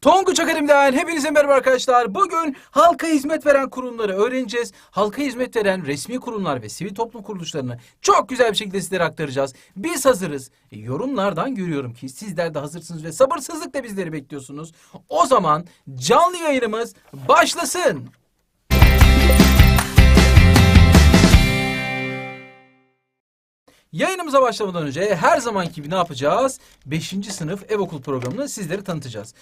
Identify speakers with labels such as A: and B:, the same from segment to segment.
A: Tonguç Akademi'den hepinize merhaba arkadaşlar. Bugün halka hizmet veren kurumları öğreneceğiz. Halka hizmet veren resmi kurumlar ve sivil toplum kuruluşlarını çok güzel bir şekilde sizlere aktaracağız. Biz hazırız. E, yorumlardan görüyorum ki sizler de hazırsınız ve sabırsızlıkla bizleri bekliyorsunuz. O zaman canlı yayınımız başlasın. Yayınımıza başlamadan önce her zamanki gibi ne yapacağız? 5. sınıf ev okul programını sizlere tanıtacağız.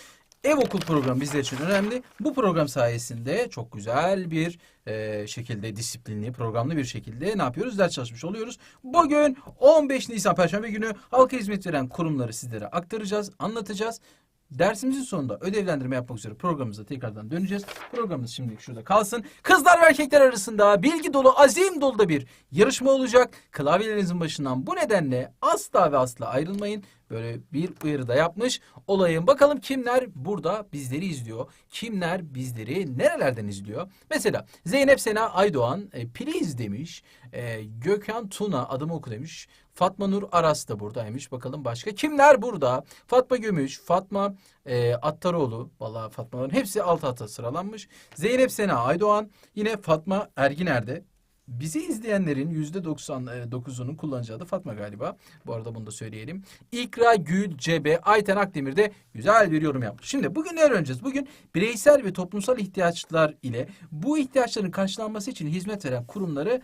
A: Ev okul programı bizler için önemli. Bu program sayesinde çok güzel bir e, şekilde disiplinli, programlı bir şekilde ne yapıyoruz? Ders çalışmış oluyoruz. Bugün 15 Nisan Perşembe günü halka hizmet veren kurumları sizlere aktaracağız, anlatacağız. Dersimizin sonunda ödevlendirme yapmak üzere programımıza tekrardan döneceğiz. Programımız şimdilik şurada kalsın. Kızlar ve erkekler arasında bilgi dolu, azim dolu da bir yarışma olacak. Klavyelerinizin başından bu nedenle asla ve asla ayrılmayın. Böyle bir uyarı da yapmış olayım. Bakalım kimler burada bizleri izliyor? Kimler bizleri nerelerden izliyor? Mesela Zeynep Sena Aydoğan e, please demiş. E, Gökhan Tuna adımı oku demiş. Fatma Nur Aras da buradaymış. Bakalım başka kimler burada? Fatma Gümüş, Fatma e, Attaroğlu. Vallahi Fatmaların hepsi alt alta sıralanmış. Zeynep Sena Aydoğan. Yine Fatma Erginer'de. Bizi izleyenlerin yüzde 99'unun kullanıcı adı Fatma galiba. Bu arada bunu da söyleyelim. İkra Gül Cebe Ayten Akdemir de güzel bir yorum yapmış. Şimdi bugün ne öğreneceğiz? Bugün bireysel ve toplumsal ihtiyaçlar ile bu ihtiyaçların karşılanması için hizmet veren kurumları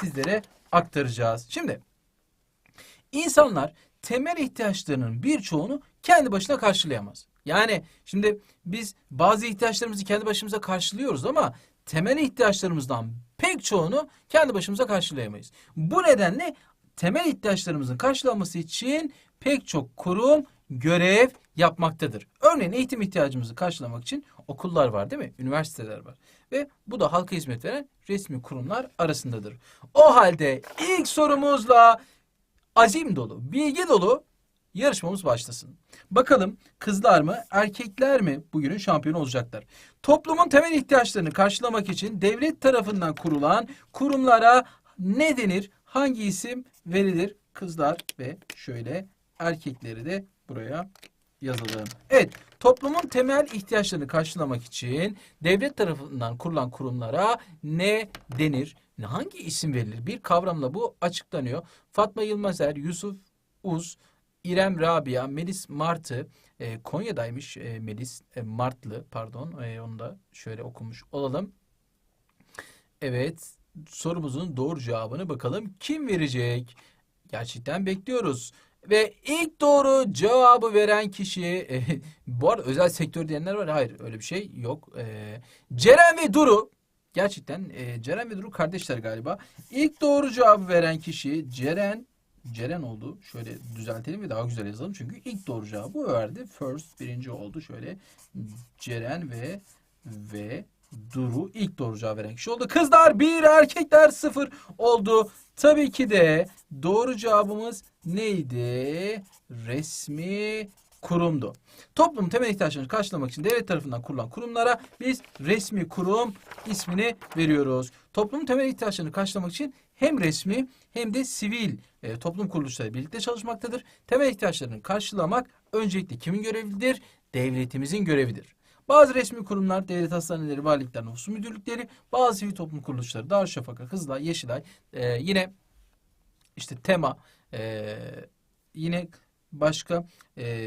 A: sizlere aktaracağız. Şimdi İnsanlar temel ihtiyaçlarının birçoğunu kendi başına karşılayamaz. Yani şimdi biz bazı ihtiyaçlarımızı kendi başımıza karşılıyoruz ama temel ihtiyaçlarımızdan pek çoğunu kendi başımıza karşılayamayız. Bu nedenle temel ihtiyaçlarımızın karşılanması için pek çok kurum görev yapmaktadır. Örneğin eğitim ihtiyacımızı karşılamak için okullar var değil mi? Üniversiteler var. Ve bu da halka hizmet veren resmi kurumlar arasındadır. O halde ilk sorumuzla azim dolu, bilgi dolu yarışmamız başlasın. Bakalım kızlar mı, erkekler mi bugünün şampiyonu olacaklar? Toplumun temel ihtiyaçlarını karşılamak için devlet tarafından kurulan kurumlara ne denir? Hangi isim verilir? Kızlar ve şöyle erkekleri de buraya yazalım. Evet, toplumun temel ihtiyaçlarını karşılamak için devlet tarafından kurulan kurumlara ne denir? Hangi isim verilir? Bir kavramla bu açıklanıyor. Fatma Yılmazer, Yusuf Uz, İrem Rabia, Melis Martı, e, Konya'daymış e, Melis e, Martlı pardon e, onu da şöyle okumuş olalım. Evet sorumuzun doğru cevabını bakalım kim verecek? Gerçekten bekliyoruz. Ve ilk doğru cevabı veren kişi e, bu arada özel sektör diyenler var. Hayır öyle bir şey yok. E, Ceren ve Duru gerçekten e, Ceren ve Duru kardeşler galiba. İlk doğru cevabı veren kişi Ceren Ceren oldu. Şöyle düzeltelim ve daha güzel yazalım. Çünkü ilk doğru cevabı verdi. First birinci oldu. Şöyle Ceren ve ve Duru ilk doğru cevap veren kişi oldu. Kızlar bir, erkekler sıfır oldu. Tabii ki de doğru cevabımız neydi? Resmi kurumdu. Toplum temel ihtiyaçlarını karşılamak için devlet tarafından kurulan kurumlara biz resmi kurum ismini veriyoruz. Toplumun temel ihtiyaçlarını karşılamak için hem resmi hem de sivil e, toplum kuruluşları birlikte çalışmaktadır. Temel ihtiyaçlarını karşılamak öncelikle kimin görevidir? Devletimizin görevidir. Bazı resmi kurumlar, devlet hastaneleri, valilikler, nüfus müdürlükleri, bazı sivil toplum kuruluşları, Darüşşafaka, Kızılay, Yeşilay, e, yine işte TEMA, e, yine başka e,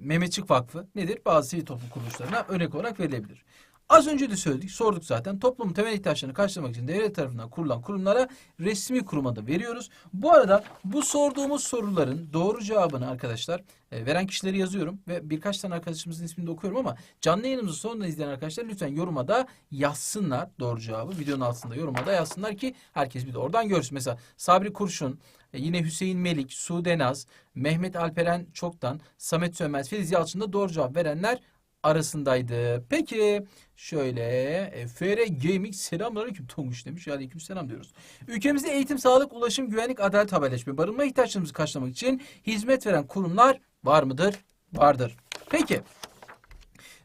A: Mehmetçik Vakfı nedir? Bazı sivil toplum kuruluşlarına örnek olarak verilebilir. Az önce de söyledik, sorduk zaten. Toplumun temel ihtiyaçlarını karşılamak için devlet tarafından kurulan kurumlara resmi kurum adı veriyoruz. Bu arada bu sorduğumuz soruların doğru cevabını arkadaşlar e, veren kişileri yazıyorum ve birkaç tane arkadaşımızın ismini de okuyorum ama canlı yayınımızı sonunda izleyen arkadaşlar lütfen yoruma da yazsınlar doğru cevabı. Videonun altında yoruma da yazsınlar ki herkes bir de oradan görsün. Mesela Sabri Kurşun, e, yine Hüseyin Melik, Sude Naz, Mehmet Alperen Çoktan, Samet Sönmez, Filiz Yalçın da doğru cevap verenler arasındaydı. Peki şöyle e, FR Gaming selamünaleyküm Tonguç demiş. Aleyküm selam diyoruz. Ülkemizde eğitim, sağlık, ulaşım, güvenlik, adalet, haberleşme, barınma ihtiyaçlarımızı karşılamak için hizmet veren kurumlar var mıdır? Vardır. Peki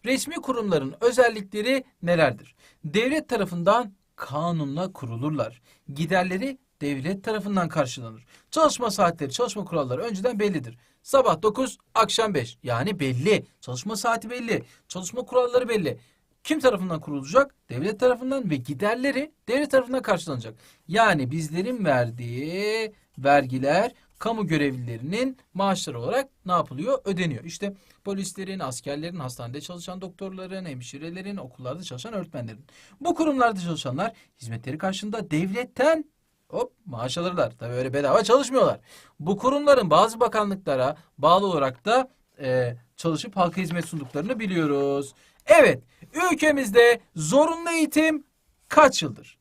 A: resmi kurumların özellikleri nelerdir? Devlet tarafından kanunla kurulurlar. Giderleri devlet tarafından karşılanır. Çalışma saatleri, çalışma kuralları önceden bellidir. Sabah 9, akşam 5. Yani belli. Çalışma saati belli. Çalışma kuralları belli. Kim tarafından kurulacak? Devlet tarafından ve giderleri devlet tarafından karşılanacak. Yani bizlerin verdiği vergiler kamu görevlilerinin maaşları olarak ne yapılıyor? Ödeniyor. İşte polislerin, askerlerin, hastanede çalışan doktorların, hemşirelerin, okullarda çalışan öğretmenlerin. Bu kurumlarda çalışanlar hizmetleri karşılığında devletten hop maaş alırlar. Tabii öyle bedava çalışmıyorlar. Bu kurumların bazı bakanlıklara bağlı olarak da e, çalışıp halka hizmet sunduklarını biliyoruz. Evet, ülkemizde zorunlu eğitim kaç yıldır?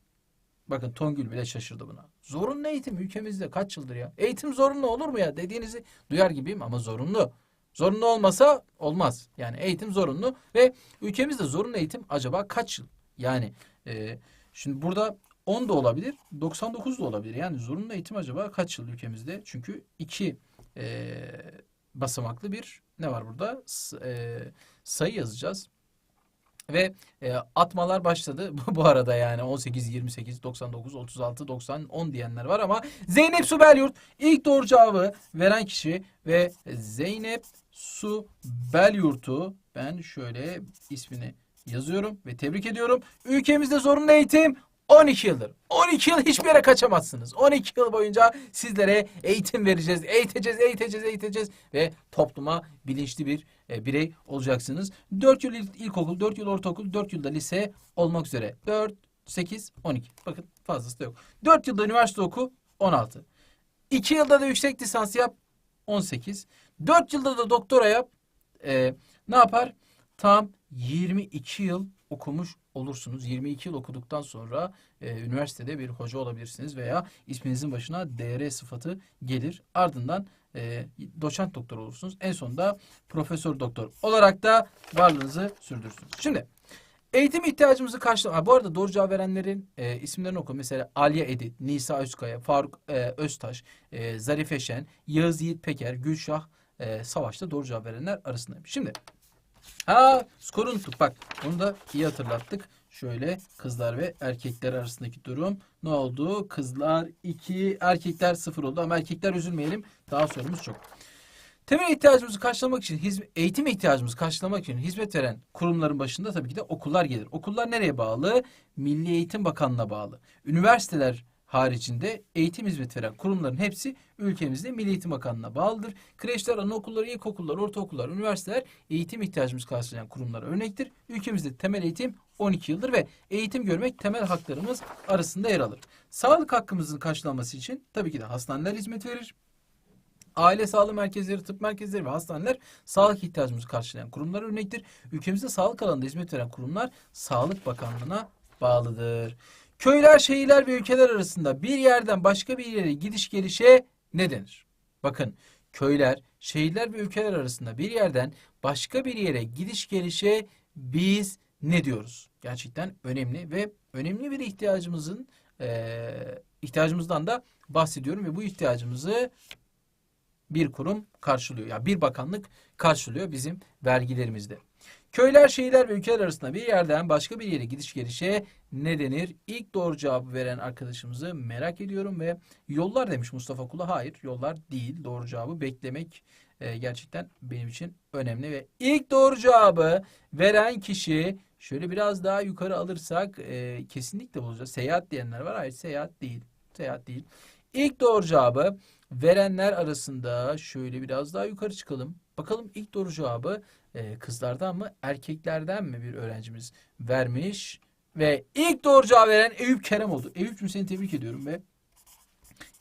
A: Bakın Tongül bile şaşırdı buna. Zorunlu eğitim ülkemizde kaç yıldır ya? Eğitim zorunlu olur mu ya dediğinizi duyar gibiyim ama zorunlu. Zorunlu olmasa olmaz. Yani eğitim zorunlu ve ülkemizde zorunlu eğitim acaba kaç yıl? Yani e, şimdi burada 10 da olabilir, 99 da olabilir. Yani zorunlu eğitim acaba kaç yıl ülkemizde? Çünkü iki e, basamaklı bir ne var burada? E, sayı yazacağız. Ve e, atmalar başladı. Bu arada yani 18, 28, 99, 36, 90, 10 diyenler var ama Zeynep Su Belyurt ilk doğru cevabı veren kişi ve Zeynep Su Belyurt'u ben şöyle ismini yazıyorum ve tebrik ediyorum. Ülkemizde zorunlu eğitim 12 yıldır. 12 yıl hiçbir yere kaçamazsınız. 12 yıl boyunca sizlere eğitim vereceğiz. Eğiteceğiz, eğiteceğiz, eğiteceğiz ve topluma bilinçli bir e, birey olacaksınız. 4 yıl il- ilkokul, 4 yıl ortaokul, 4 yılda lise olmak üzere. 4, 8, 12. Bakın fazlası da yok. 4 yılda üniversite oku 16. 2 yılda da yüksek lisans yap 18. 4 yılda da doktora yap. e, ne yapar? Tam 22 yıl okumuş olursunuz. 22 yıl okuduktan sonra e, üniversitede bir hoca olabilirsiniz veya isminizin başına DR sıfatı gelir. Ardından e, doçent doktor olursunuz. En sonunda profesör doktor olarak da varlığınızı sürdürürsünüz. Şimdi eğitim ihtiyacımızı karşılama. Ha, bu arada doğru cevap verenlerin e, isimlerini oku. Mesela Aliye Edit, Nisa Özkaya, Faruk e, Öztaş, e, Zarife Şen, Yağız Yiğit Peker, Gülşah e, Savaş'ta doğru cevap verenler arasındayım. Şimdi Ha skoru unuttuk bak. Onu da iyi hatırlattık. Şöyle kızlar ve erkekler arasındaki durum ne oldu? Kızlar 2, erkekler 0 oldu ama erkekler üzülmeyelim. Daha sorumuz çok. Temel ihtiyacımızı karşılamak için, eğitim ihtiyacımızı karşılamak için hizmet veren kurumların başında tabii ki de okullar gelir. Okullar nereye bağlı? Milli Eğitim Bakanlığı'na bağlı. Üniversiteler haricinde eğitim hizmet veren kurumların hepsi ülkemizde Milli Eğitim Bakanlığı'na bağlıdır. Kreşler, anaokullar, ilkokullar, ortaokullar, üniversiteler eğitim ihtiyacımızı karşılayan kurumlara örnektir. Ülkemizde temel eğitim 12 yıldır ve eğitim görmek temel haklarımız arasında yer alır. Sağlık hakkımızın karşılanması için tabii ki de hastaneler hizmet verir. Aile sağlığı merkezleri, tıp merkezleri ve hastaneler sağlık ihtiyacımızı karşılayan kurumlar örnektir. Ülkemizde sağlık alanında hizmet veren kurumlar Sağlık Bakanlığı'na bağlıdır. Köyler, şehirler ve ülkeler arasında bir yerden başka bir yere gidiş gelişe ne denir? Bakın köyler, şehirler ve ülkeler arasında bir yerden başka bir yere gidiş gelişe biz ne diyoruz? Gerçekten önemli ve önemli bir ihtiyacımızın eee, ihtiyacımızdan da bahsediyorum ve bu ihtiyacımızı bir kurum karşılıyor. Yani bir bakanlık karşılıyor bizim vergilerimizde. Köyler, şehirler ve ülkeler arasında bir yerden başka bir yere gidiş gelişe ne denir? İlk doğru cevabı veren arkadaşımızı merak ediyorum ve yollar demiş Mustafa Kula. Hayır, yollar değil. Doğru cevabı beklemek e, gerçekten benim için önemli ve ilk doğru cevabı veren kişi şöyle biraz daha yukarı alırsak e, kesinlikle bulacağız. Seyahat diyenler var. Hayır, seyahat değil. Seyahat değil. İlk doğru cevabı verenler arasında şöyle biraz daha yukarı çıkalım. Bakalım ilk doğru cevabı e, kızlardan mı erkeklerden mi bir öğrencimiz vermiş ve ilk doğru cevabı veren Eyüp Kerem oldu. Eyüp'cüm seni tebrik ediyorum ve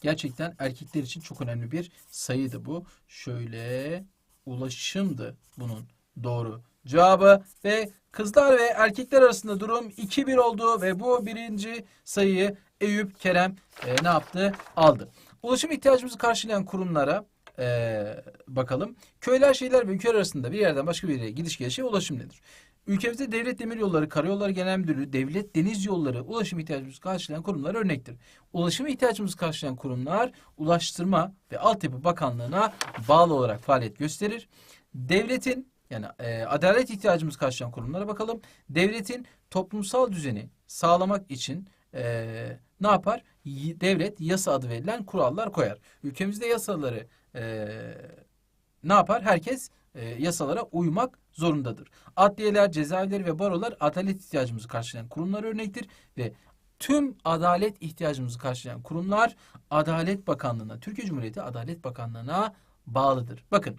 A: gerçekten erkekler için çok önemli bir sayıydı bu. Şöyle ulaşımdı bunun doğru cevabı ve kızlar ve erkekler arasında durum 2-1 oldu ve bu birinci sayıyı Eyüp Kerem e, ne yaptı? Aldı. Ulaşım ihtiyacımızı karşılayan kurumlara e, bakalım. Köyler, şehirler ve ülkeler arasında bir yerden başka bir yere gidiş gelişe ulaşım nedir? Ülkemizde devlet demir yolları, karayolları genel müdürlüğü, devlet deniz yolları ulaşım ihtiyacımızı karşılayan kurumlar örnektir. Ulaşım ihtiyacımızı karşılayan kurumlar Ulaştırma ve Altyapı Bakanlığı'na bağlı olarak faaliyet gösterir. Devletin yani e, adalet ihtiyacımızı karşılayan kurumlara bakalım. Devletin toplumsal düzeni sağlamak için e, ne yapar? Devlet yasa adı verilen kurallar koyar. Ülkemizde yasaları e, ne yapar? Herkes e, yasalara uymak zorundadır. Adliyeler, cezaevleri ve barolar adalet ihtiyacımızı karşılayan kurumlar örnektir ve tüm adalet ihtiyacımızı karşılayan kurumlar Adalet Bakanlığı'na, Türkiye Cumhuriyeti Adalet Bakanlığı'na bağlıdır. Bakın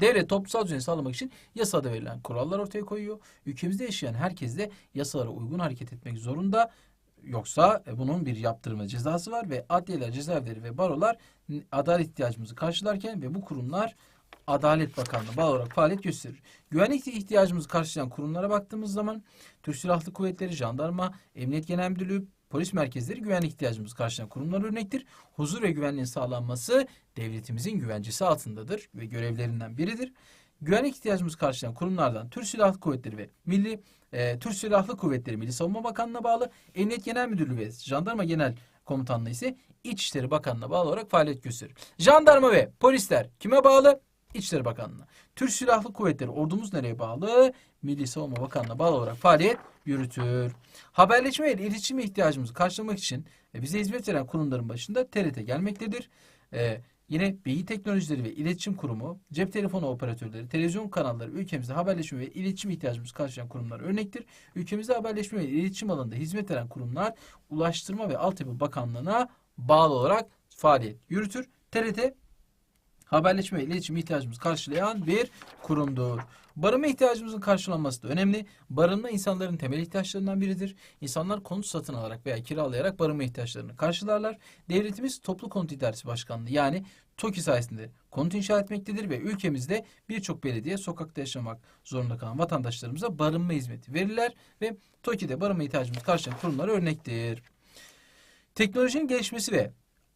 A: Devlet toplumsal düzeni sağlamak için yasada verilen kurallar ortaya koyuyor. Ülkemizde yaşayan herkes de yasalara uygun hareket etmek zorunda. Yoksa e, bunun bir yaptırım ve cezası var ve adliyeler, cezaevleri ve barolar adalet ihtiyacımızı karşılarken ve bu kurumlar Adalet Bakanlığı bağlı olarak faaliyet gösterir. Güvenlik ihtiyacımızı karşılayan kurumlara baktığımız zaman Türk Silahlı Kuvvetleri, Jandarma, Emniyet Genel Müdürlüğü, polis merkezleri güvenlik ihtiyacımızı karşılayan kurumlar örnektir. Huzur ve güvenliğin sağlanması devletimizin güvencesi altındadır ve görevlerinden biridir. Güvenlik ihtiyacımızı karşılayan kurumlardan Türk Silahlı Kuvvetleri ve Milli e, Türk Silahlı Kuvvetleri Milli Savunma Bakanlığı'na bağlı Emniyet Genel Müdürlüğü ve Jandarma Genel Komutanlığı ise İçişleri Bakanlığı'na bağlı olarak faaliyet gösterir. Jandarma ve polisler kime bağlı? İçişleri Bakanlığı'na. Türk Silahlı Kuvvetleri ordumuz nereye bağlı? Milli Savunma Bakanlığı'na bağlı olarak faaliyet yürütür. Haberleşme ve iletişim ihtiyacımızı karşılamak için e, bize hizmet veren kurumların başında TRT gelmektedir. E, yine Beyin Teknolojileri ve İletişim Kurumu, cep telefonu operatörleri, televizyon kanalları ülkemizde haberleşme ve iletişim ihtiyacımızı karşılayan kurumlar örnektir. Ülkemizde haberleşme ve iletişim alanında hizmet veren kurumlar Ulaştırma ve Altyapı Bakanlığı'na bağlı olarak faaliyet yürütür. TRT haberleşme iletişim ihtiyacımızı karşılayan bir kurumdur. Barınma ihtiyacımızın karşılanması da önemli. Barınma insanların temel ihtiyaçlarından biridir. İnsanlar konut satın alarak veya kiralayarak barınma ihtiyaçlarını karşılarlar. Devletimiz Toplu Konut İdaresi Başkanlığı yani TOKİ sayesinde konut inşa etmektedir ve ülkemizde birçok belediye sokakta yaşamak zorunda kalan vatandaşlarımıza barınma hizmeti verirler ve TOKİ'de barınma ihtiyacımızı karşılayan kurumlar örnektir. Teknolojinin gelişmesi ve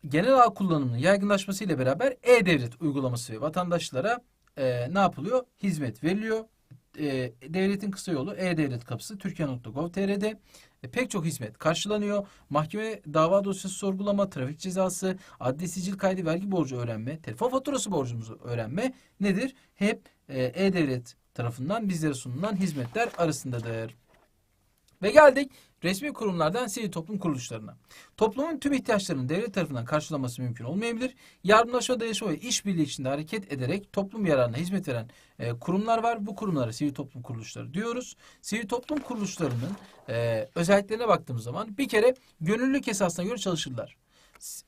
A: genel ağ kullanımının yaygınlaşması ile beraber e-devlet uygulaması vatandaşlara e, ne yapılıyor? Hizmet veriliyor. E, devletin kısa yolu e-devlet kapısı türkiye.gov.tr'de e, pek çok hizmet karşılanıyor. Mahkeme dava dosyası sorgulama, trafik cezası, adli sicil kaydı, vergi borcu öğrenme, telefon faturası borcumuzu öğrenme nedir? Hep e, e-devlet tarafından bizlere sunulan hizmetler arasındadır. Ve geldik resmi kurumlardan sivil toplum kuruluşlarına. Toplumun tüm ihtiyaçlarının devlet tarafından karşılanması mümkün olmayabilir. Yardımlaşma, dayanışma ve işbirliği içinde hareket ederek toplum yararına hizmet veren e, kurumlar var. Bu kurumlara sivil toplum kuruluşları diyoruz. Sivil toplum kuruluşlarının e, özelliklerine baktığımız zaman bir kere gönüllülük esasına göre çalışırlar.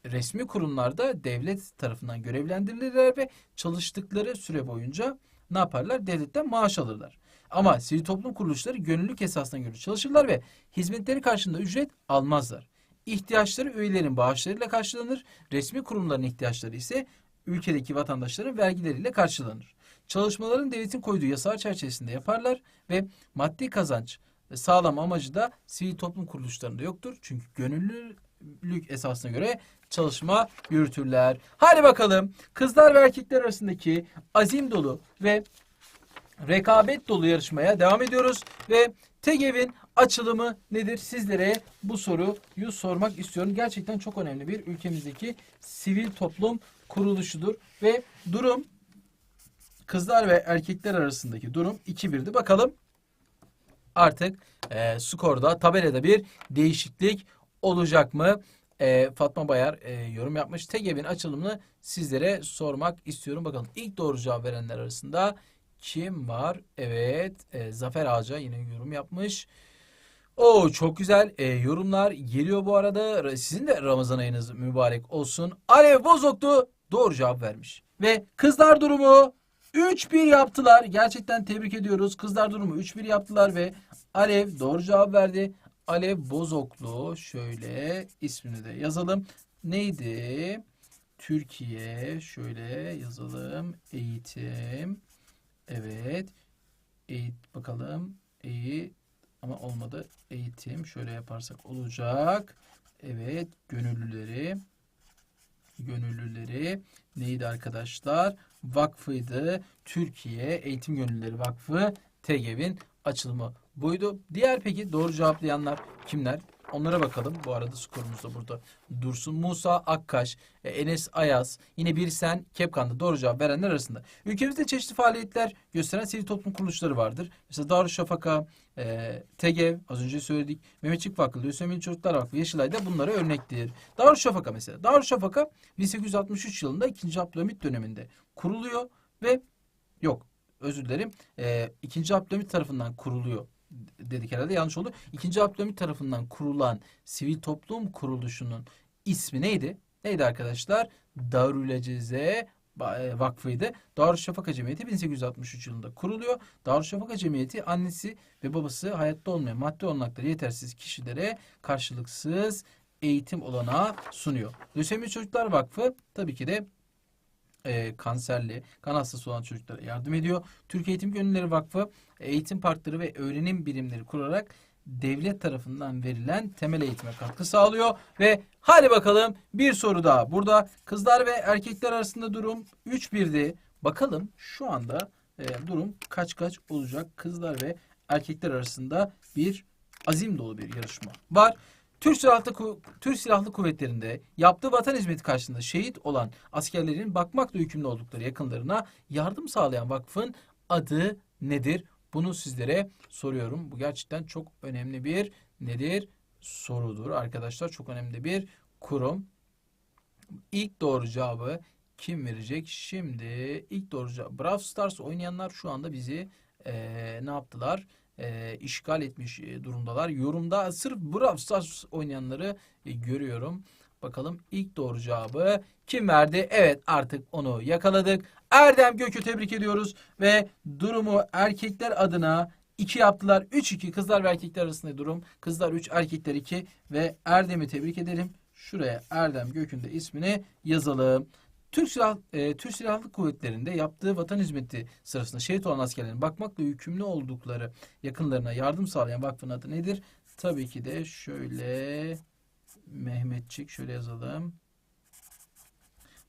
A: Resmi kurumlarda devlet tarafından görevlendirilirler ve çalıştıkları süre boyunca ne yaparlar? Devletten maaş alırlar. Ama sivil toplum kuruluşları gönüllülük esasına göre çalışırlar ve hizmetleri karşılığında ücret almazlar. İhtiyaçları üyelerin bağışlarıyla karşılanır. Resmi kurumların ihtiyaçları ise ülkedeki vatandaşların vergileriyle karşılanır. Çalışmaların devletin koyduğu yasalar çerçevesinde yaparlar ve maddi kazanç sağlama amacı da sivil toplum kuruluşlarında yoktur. Çünkü gönüllülük esasına göre çalışma yürütürler. Hadi bakalım kızlar ve erkekler arasındaki azim dolu ve rekabet dolu yarışmaya devam ediyoruz ve TEGEV'in açılımı nedir? Sizlere bu soruyu sormak istiyorum. Gerçekten çok önemli bir ülkemizdeki sivil toplum kuruluşudur ve durum kızlar ve erkekler arasındaki durum 2-1'di. Bakalım artık e, skorda tabelada bir değişiklik olacak mı? E, Fatma Bayar e, yorum yapmış. TEGEV'in açılımını sizlere sormak istiyorum. Bakalım ilk doğru cevap verenler arasında kim var? Evet, e, Zafer Ağaca yine yorum yapmış. Oo çok güzel e, yorumlar geliyor bu arada. Ra- Sizin de Ramazan ayınız mübarek olsun. Alev Bozoklu doğru cevap vermiş. Ve kızlar durumu 3-1 yaptılar. Gerçekten tebrik ediyoruz. Kızlar durumu 3-1 yaptılar ve Alev doğru cevap verdi. Alev Bozoklu şöyle ismini de yazalım. Neydi? Türkiye şöyle yazalım. Eğitim. Evet. Eğit bakalım. Eğit ama olmadı. Eğitim şöyle yaparsak olacak. Evet, gönüllüleri gönüllüleri neydi arkadaşlar? Vakfıydı. Türkiye Eğitim Gönüllüleri Vakfı TEGEV'in açılımı buydu. Diğer peki doğru cevaplayanlar kimler? Onlara bakalım. Bu arada skorumuz da burada dursun. Musa Akkaş, e, Enes Ayaz, yine bir sen Kepkan'da doğru cevap verenler arasında. Ülkemizde çeşitli faaliyetler gösteren sivil toplum kuruluşları vardır. Mesela Darüşşafaka, e, TEGEV, az önce söyledik. Mehmetçik Vakfı, Lösemili Çocuklar Vakfı, Yeşilay da bunlara örnektir. Darüşşafaka mesela. Darüşşafaka 1863 yılında 2. Abdülhamit döneminde kuruluyor ve yok özür dilerim. E, ikinci Abdülhamit tarafından kuruluyor dedik herhalde yanlış oldu. İkinci Abdülhamit tarafından kurulan sivil toplum kuruluşunun ismi neydi? Neydi arkadaşlar? Darülaceze e, Vakfı'ydı. Darüşşafaka Cemiyeti 1863 yılında kuruluyor. Darüşşafaka Cemiyeti annesi ve babası hayatta olmayan maddi olanakları yetersiz kişilere karşılıksız eğitim olanağı sunuyor. Lösemi Çocuklar Vakfı tabii ki de e, kanserli, kan hastası olan çocuklara yardım ediyor. Türk Eğitim Gönülleri Vakfı eğitim parkları ve öğrenim birimleri kurarak devlet tarafından verilen temel eğitime katkı sağlıyor ve hadi bakalım bir soru daha. Burada kızlar ve erkekler arasında durum 3-1'di. Bakalım şu anda e, durum kaç kaç olacak kızlar ve erkekler arasında bir azim dolu bir yarışma var. Türk Silahlı, Türk Silahlı Kuvvetleri'nde yaptığı vatan hizmeti karşısında şehit olan askerlerin bakmakla yükümlü oldukları yakınlarına yardım sağlayan vakfın adı nedir? Bunu sizlere soruyorum. Bu gerçekten çok önemli bir nedir? Sorudur arkadaşlar. Çok önemli bir kurum. İlk doğru cevabı kim verecek? Şimdi ilk doğru cevabı. Brawl Stars oynayanlar şu anda bizi eee, ne yaptılar? Eee, işgal etmiş e, durumdalar. Yorumda sırf Brawl Stars oynayanları e, görüyorum. Bakalım ilk doğru cevabı kim verdi? Evet artık onu yakaladık. Erdem Gök'ü tebrik ediyoruz ve durumu erkekler adına 2 yaptılar. 3-2 kızlar ve erkekler arasında durum. Kızlar 3 erkekler 2 ve Erdem'i tebrik edelim. Şuraya Erdem Gök'ün de ismini yazalım. Türk, Silah, e, Türk Silahlı Kuvvetleri'nde yaptığı vatan hizmeti sırasında şehit olan askerlerin bakmakla yükümlü oldukları yakınlarına yardım sağlayan vakfın adı nedir? Tabii ki de şöyle Mehmetçik şöyle yazalım.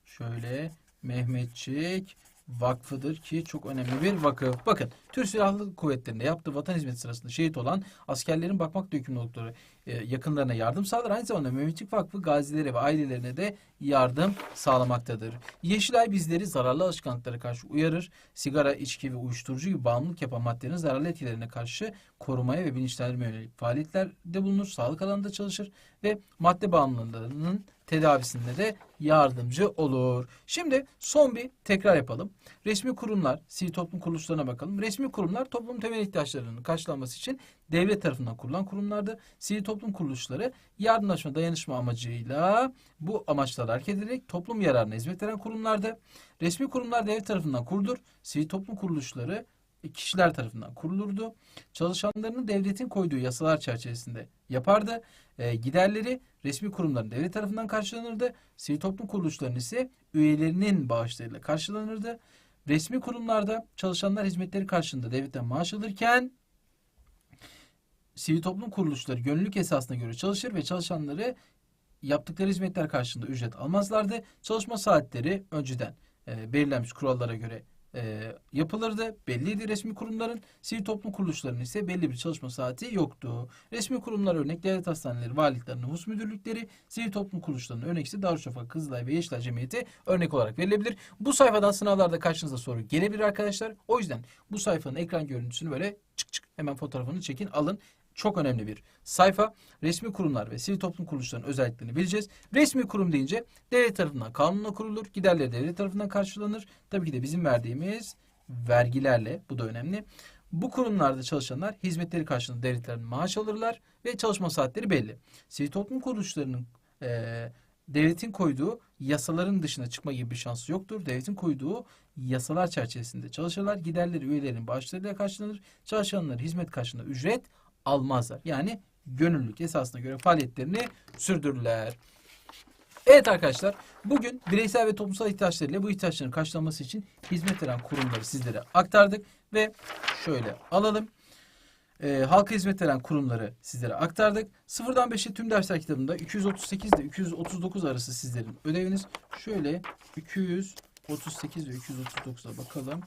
A: Şöyle Mehmetçik Vakfıdır ki çok önemli bir vakıf. Bakın Türk Silahlı Kuvvetleri'nde yaptığı vatan hizmeti sırasında şehit olan askerlerin bakmakla yükümlü oldukları e, yakınlarına yardım sağlar. Aynı zamanda Mehmetçik Vakfı gazilere ve ailelerine de yardım sağlamaktadır. Yeşilay bizleri zararlı alışkanlıklara karşı uyarır. Sigara, içki ve uyuşturucu gibi bağımlılık yapan maddelerin zararlı etkilerine karşı korumaya ve bilinçlendirmeye yönelik faaliyetlerde bulunur. Sağlık alanında çalışır ve madde bağımlılığının tedavisinde de yardımcı olur. Şimdi son bir tekrar yapalım. Resmi kurumlar, sivil toplum kuruluşlarına bakalım. Resmi kurumlar toplum temel ihtiyaçlarının karşılanması için devlet tarafından kurulan kurumlardı. Sivil toplum kuruluşları yardımlaşma, dayanışma amacıyla bu amaçlarla hareket ederek toplum yararına hizmet veren kurumlardı. Resmi kurumlar devlet tarafından kurulur. Sivil toplum kuruluşları kişiler tarafından kurulurdu. Çalışanlarını devletin koyduğu yasalar çerçevesinde yapardı. E, giderleri resmi kurumların devlet tarafından karşılanırdı. Sivil toplum kuruluşlarının ise üyelerinin bağışlarıyla karşılanırdı. Resmi kurumlarda çalışanlar hizmetleri karşılığında devletten maaş alırken sivil toplum kuruluşları gönüllülük esasına göre çalışır ve çalışanları yaptıkları hizmetler karşılığında ücret almazlardı. Çalışma saatleri önceden e, belirlenmiş kurallara göre e, yapılırdı. Belliydi resmi kurumların. Sivil toplum kuruluşlarının ise belli bir çalışma saati yoktu. Resmi kurumlar örnek devlet hastaneleri, valilikler, nüfus müdürlükleri, sivil toplum kuruluşlarının örnek ise Darüşşafaka, Kızılay ve Yeşilay Cemiyeti örnek olarak verilebilir. Bu sayfadan sınavlarda karşınıza soru gelebilir arkadaşlar. O yüzden bu sayfanın ekran görüntüsünü böyle çık çık hemen fotoğrafını çekin alın. Çok önemli bir sayfa. Resmi kurumlar ve sivil toplum kuruluşlarının özelliklerini bileceğiz. Resmi kurum deyince devlet tarafından kanunla kurulur. Giderleri devlet tarafından karşılanır. Tabii ki de bizim verdiğimiz vergilerle bu da önemli. Bu kurumlarda çalışanlar hizmetleri karşılığında devletlerden maaş alırlar ve çalışma saatleri belli. Sivil toplum kuruluşlarının eee, devletin koyduğu yasaların dışına çıkma gibi bir şansı yoktur. Devletin koyduğu yasalar çerçevesinde çalışırlar. Giderleri üyelerin bağışlarıyla karşılanır. Çalışanlar hizmet karşılığında ücret almazlar. Yani gönüllülük esasına göre faaliyetlerini sürdürürler. Evet arkadaşlar bugün bireysel ve toplumsal ihtiyaçlarıyla bu ihtiyaçların karşılanması için hizmet veren kurumları sizlere aktardık ve şöyle alalım. Ee, halka hizmet veren kurumları sizlere aktardık. Sıfırdan 5'e tüm dersler kitabında 238 ile 239 arası sizlerin ödeviniz. Şöyle 238 ve 239'a bakalım.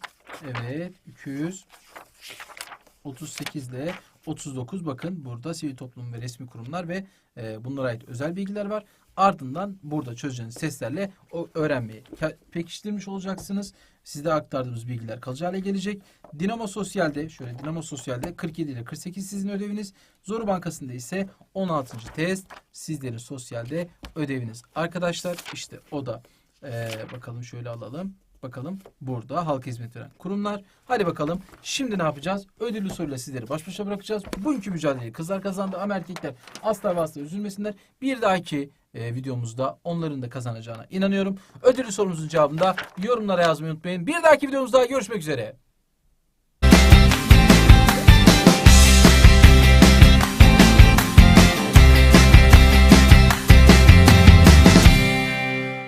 A: Evet 238 ile 39 bakın burada sivil toplum ve resmi kurumlar ve e, bunlara ait özel bilgiler var. Ardından burada çözeceğiniz testlerle o öğrenmeyi pekiştirmiş olacaksınız. Sizde aktardığımız bilgiler kalıcı hale gelecek. Dinamo Sosyal'de şöyle Dinamo Sosyal'de 47 ile 48 sizin ödeviniz. Zoru Bankası'nda ise 16. test sizlerin sosyalde ödeviniz. Arkadaşlar işte o da e, bakalım şöyle alalım. Bakalım burada halka hizmet veren kurumlar. Hadi bakalım şimdi ne yapacağız? Ödüllü soruyla sizleri baş başa bırakacağız. Bugünkü mücadeleyi kızlar kazandı ama erkekler asla ve asla üzülmesinler. Bir dahaki e, videomuzda onların da kazanacağına inanıyorum. Ödüllü sorumuzun cevabını da yorumlara yazmayı unutmayın. Bir dahaki videomuzda görüşmek üzere.